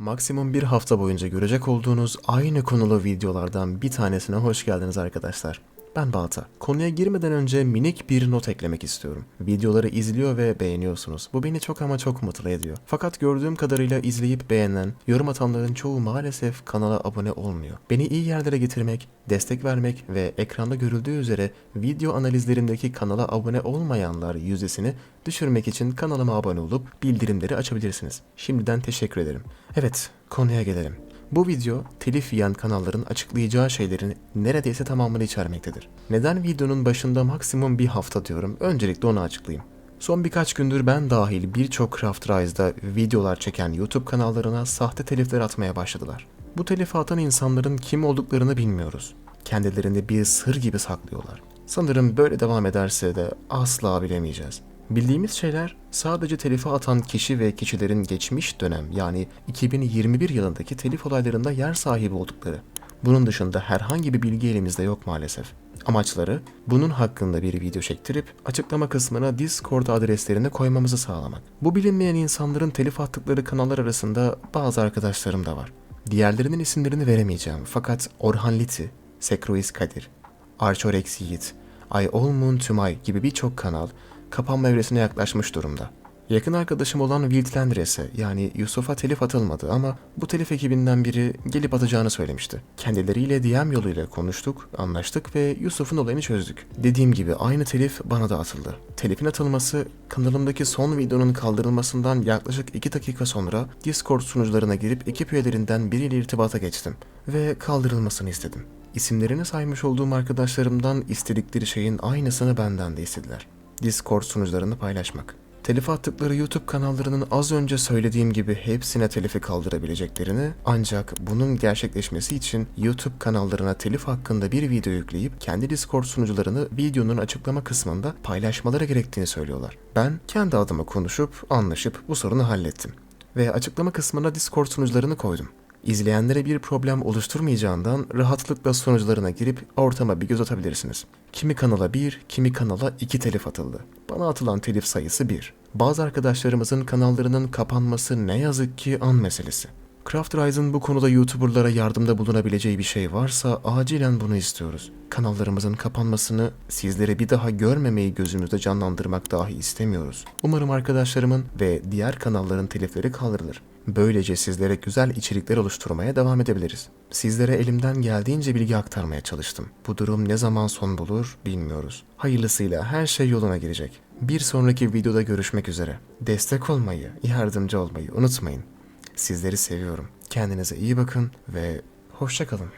Maksimum bir hafta boyunca görecek olduğunuz aynı konulu videolardan bir tanesine hoş geldiniz arkadaşlar. Ben Balta. Konuya girmeden önce minik bir not eklemek istiyorum. Videoları izliyor ve beğeniyorsunuz. Bu beni çok ama çok mutlu ediyor. Fakat gördüğüm kadarıyla izleyip beğenen, yorum atanların çoğu maalesef kanala abone olmuyor. Beni iyi yerlere getirmek, destek vermek ve ekranda görüldüğü üzere video analizlerindeki kanala abone olmayanlar yüzdesini düşürmek için kanalıma abone olup bildirimleri açabilirsiniz. Şimdiden teşekkür ederim. Evet, konuya gelelim. Bu video telif yiyen kanalların açıklayacağı şeylerin neredeyse tamamını içermektedir. Neden videonun başında maksimum bir hafta diyorum? Öncelikle onu açıklayayım. Son birkaç gündür ben dahil birçok Craft Rise'da videolar çeken YouTube kanallarına sahte telifler atmaya başladılar. Bu telifi atan insanların kim olduklarını bilmiyoruz. Kendilerini bir sır gibi saklıyorlar. Sanırım böyle devam ederse de asla bilemeyeceğiz. Bildiğimiz şeyler sadece telifi atan kişi ve kişilerin geçmiş dönem yani 2021 yılındaki telif olaylarında yer sahibi oldukları. Bunun dışında herhangi bir bilgi elimizde yok maalesef. Amaçları bunun hakkında bir video çektirip açıklama kısmına Discord adreslerini koymamızı sağlamak. Bu bilinmeyen insanların telif attıkları kanallar arasında bazı arkadaşlarım da var. Diğerlerinin isimlerini veremeyeceğim fakat Orhan Liti, Sekrois Kadir, Archorex Yiğit, Ay Olmun Tümay gibi birçok kanal kapanma evresine yaklaşmış durumda. Yakın arkadaşım olan Wildlandres'e yani Yusuf'a telif atılmadı ama bu telif ekibinden biri gelip atacağını söylemişti. Kendileriyle DM yoluyla konuştuk, anlaştık ve Yusuf'un olayını çözdük. Dediğim gibi aynı telif bana da atıldı. Telifin atılması kanalımdaki son videonun kaldırılmasından yaklaşık 2 dakika sonra Discord sunucularına girip ekip üyelerinden biriyle irtibata geçtim ve kaldırılmasını istedim. İsimlerini saymış olduğum arkadaşlarımdan istedikleri şeyin aynısını benden de istediler. Discord sunucularını paylaşmak. Telif attıkları YouTube kanallarının az önce söylediğim gibi hepsine telifi kaldırabileceklerini ancak bunun gerçekleşmesi için YouTube kanallarına telif hakkında bir video yükleyip kendi Discord sunucularını videonun açıklama kısmında paylaşmaları gerektiğini söylüyorlar. Ben kendi adıma konuşup anlaşıp bu sorunu hallettim ve açıklama kısmına Discord sunucularını koydum. İzleyenlere bir problem oluşturmayacağından rahatlıkla sonuçlarına girip ortama bir göz atabilirsiniz. Kimi kanala bir, kimi kanala iki telif atıldı. Bana atılan telif sayısı bir. Bazı arkadaşlarımızın kanallarının kapanması ne yazık ki an meselesi. Craft Rise'ın bu konuda YouTuber'lara yardımda bulunabileceği bir şey varsa acilen bunu istiyoruz. Kanallarımızın kapanmasını sizlere bir daha görmemeyi gözümüzde canlandırmak dahi istemiyoruz. Umarım arkadaşlarımın ve diğer kanalların telifleri kaldırılır. Böylece sizlere güzel içerikler oluşturmaya devam edebiliriz. Sizlere elimden geldiğince bilgi aktarmaya çalıştım. Bu durum ne zaman son bulur bilmiyoruz. Hayırlısıyla her şey yoluna girecek. Bir sonraki videoda görüşmek üzere. Destek olmayı, yardımcı olmayı unutmayın. Sizleri seviyorum. Kendinize iyi bakın ve hoşça kalın.